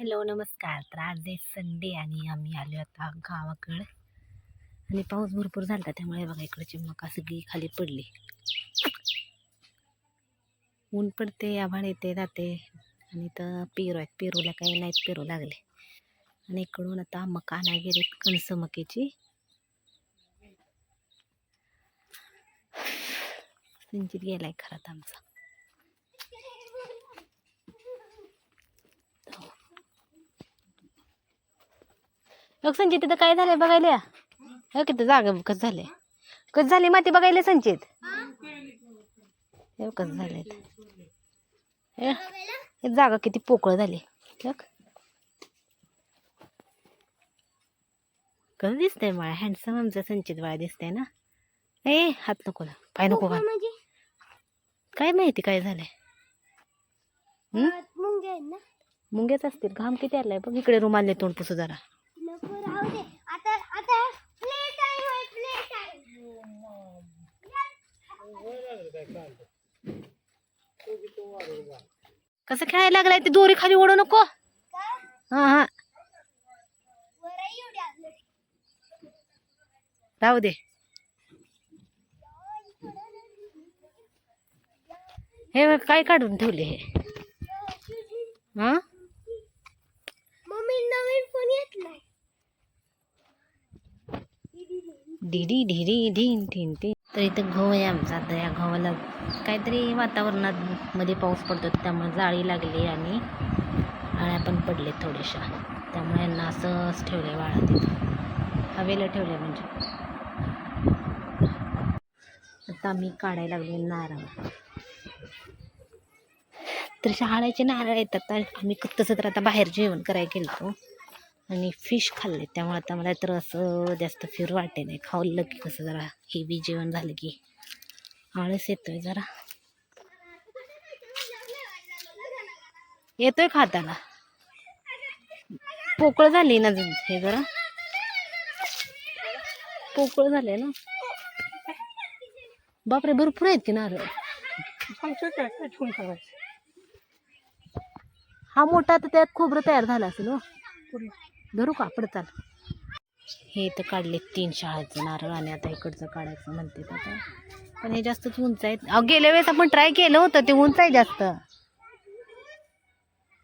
Hello नमस्कार. तर आज आहे संडे आणि आम्ही आलो आता गावाकडं. आणि पाऊस भरपूर झाला त्यामुळे बघा इकडची मका सगळी खाली पडली. ऊन पडते आभाळ येते जाते. आणि तर पेरू आहेत. पेरूला काही नाहीत पेरू लागले. आणि इकडून आता मका नाही गेले कणस मकेची. सिंचित गेलाय खरात आमचा. बघ संचित तिथं काय झालंय बघायला हो किती जागा कस झाले कस झाली माती बघायला संचित हे कसं झालंय. हे हे जागा किती पोकळ झाली. बघ कसं दिसतंय मला हँडसम आमचं संचित बाळा दिसतंय ना? ए हात नको ना पाय नको का काय माहिती काय झालंय? हं? मुंग्याच असतील. घाम किती आलाय बघ. इकडे रुमाल तोंड पुसू जरा. कसं खेळायला लागलाय ते दोरी खाली ओढू नको? हा हा. राहू दे. हे काय काढून ठेवले हे? हा? डिडी ढिरी ढिन ठीन ती तर इथं घोव आहे आमचा आता या गव्हाला काहीतरी वातावरणात मध्ये पाऊस पडतो त्यामुळे जाळी लागली आणि आळ्या पण पडले थोड्याशा त्यामुळे यांना असंच ठेवले वाळा तिथं. हवेला ठेवले म्हणजे. आता आम्ही काढायला लागलो नारळ. तर शहाळ्याचे नारळ येतात आम्ही क- तसं तर आता बाहेर जेवण करायला गेलो आणि फिश खाल्ले. त्यामुळे आता मला तर असं जास्त फिर वाटे नाही. खाल्लं की कसं जरा हेवी जेवण झालं की. आळस येतोय जरा. येतोय खाताना. पोकळ झाली ना हे जरा. पोकळ झाले ना. बापरे भरपूर आहेत की नारळ हा मोठा तर त्यात खोबरं तयार झालं असेल हो. धरू का? पडचाल हे तर काढले तीन शाळेचं नारळ आणि आता इकडचं काढायचं म्हणते आता. पण हे जास्तच उंच आहेत. अहो गेल्या वेळेस आपण ट्राय केलं होतं ते उंच आहे जास्त.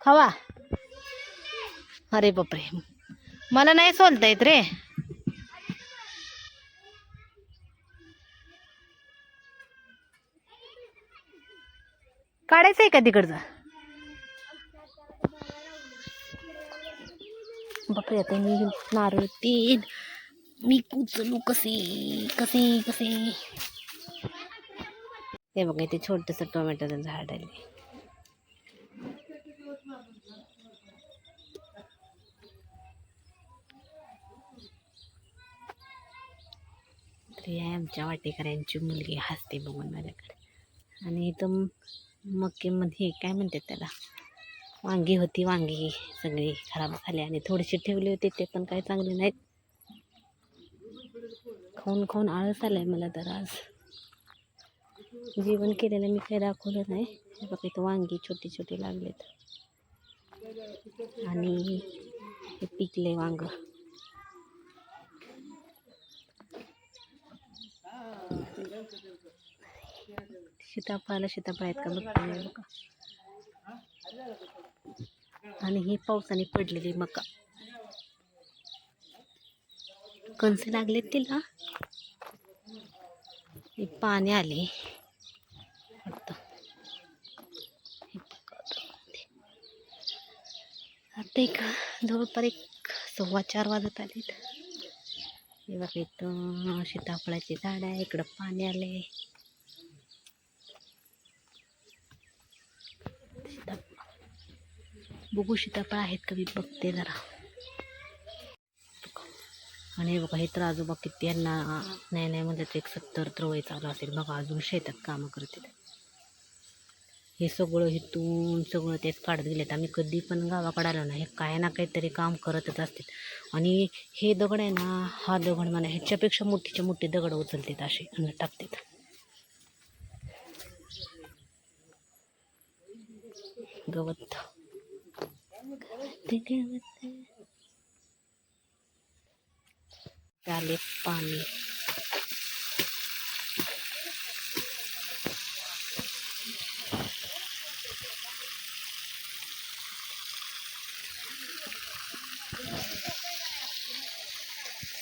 खावा. अरे बापरे. मला नाही सोलता येत रे. काढायचं आहे का तिकडचं? बापरे आता मी नारळ तेल मी उचलू कसे कसे कसे. हे बघा इथे छोटंसं टोमॅटोचं झाड आले आहे आमच्या वाटेकऱ्यांची मुलगी हसते बघून माझ्याकडे. आणि इथं मक्केमध्ये काय म्हणतात त्याला? वांगी होती वांगी सगळी खराब झाली आणि थोडीशी ठेवली होती ते पण काही चांगले नाहीत. खाऊन खाऊन आळस आलाय मला तर आज. जेवण केलेलं मी काही दाखवलं नाही. हे बघा इथं वांगी छोटी छोटी लागलेत. आणि हे पिकले वांग. सीताफळाला सीताफळ आहेत का? बघते मी बघा. आणि ही पावसाने पडलेली मका. कणसे लागलेत तिला. हे पाणी आले. आता. एक जवळपास एक सव्वा चार वाजत आलेत. हे बघा इथं सीताफळाची झाड आहे इकडं पाणी आले बघू सीताफळ आहेत का मी बघते जरा. आणि बघा हे तर आजोबा किती यांना नाही नाही म्हणतात ते एक सत्तर तर वय चालू असेल. बघा अजून शेतात कामं करतात. हे सगळं हेतून सगळं तेच काढत गेलेत. आम्ही कधी पण गावाकडे आलो ना हे काय ना काहीतरी काम करतच असतील आणि हे दगड आहे ना हा दगड म्हणा ह्याच्यापेक्षा मोठीच्या मोठी दगड उचलतात असे आणि टाकतात. गवत. गावात आले पाणी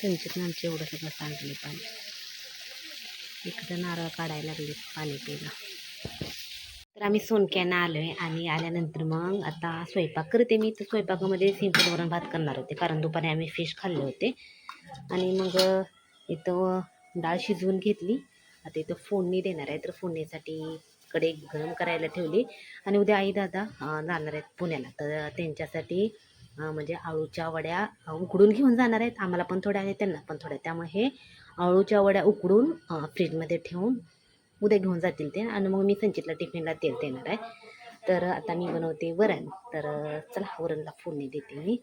संचित आमचे एवढं सगळं सांडले पाणी. इकडं नारळ काढायला लागले पाणी प्यायला. तर आम्ही सोनक्यानं आलो आहे आणि आल्यानंतर मग आता स्वयंपाक करते मी. तर स्वयंपाकामध्ये सिंपल वरण भात करणार होते. कारण दुपारी आम्ही फिश खाल्ले होते. आणि मग इथं डाळ शिजवून घेतली. आता इथं फोडणी देणार आहे. तर फोडणीसाठी कडे गरम करायला ठेवली. आणि उद्या आई दादा जाणार आहेत पुण्याला. तर त्यांच्यासाठी म्हणजे आळूच्या वड्या उकडून घेऊन जाणार आहेत. आम्हाला पण थोड्या आणि त्यांना पण थोड्या. त्यामुळे हे आळूच्या वड्या उकडून फ्रीजमध्ये ठेवून उद्या घेऊन जातील ते आणि मग मी संचितला टिफिनला तेल देणार आहे. तर आता मी बनवते वरण. तर चला वरणला फोडणी देते मी.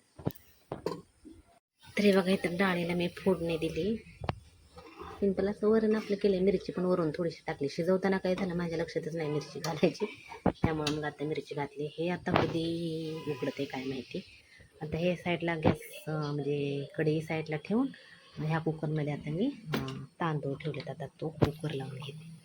तर हे बघा इथं डाळीला मी फोडणी दिली. सिंपल असं वरण आपलं केलं मिरची पण वरून थोडीशी टाकली. शिजवताना काय झालं माझ्या लक्षातच नाही मिरची घालायची. त्यामुळे मग आता मिरची घातली. हे आता कधी उकडते काय माहिती. आता हे साईडला गॅस म्हणजे कढई साईडला ठेवून ह्या कुकरमध्ये आता मी तांदूळ ठेवलेत. आता तो कुकर लावून घेते.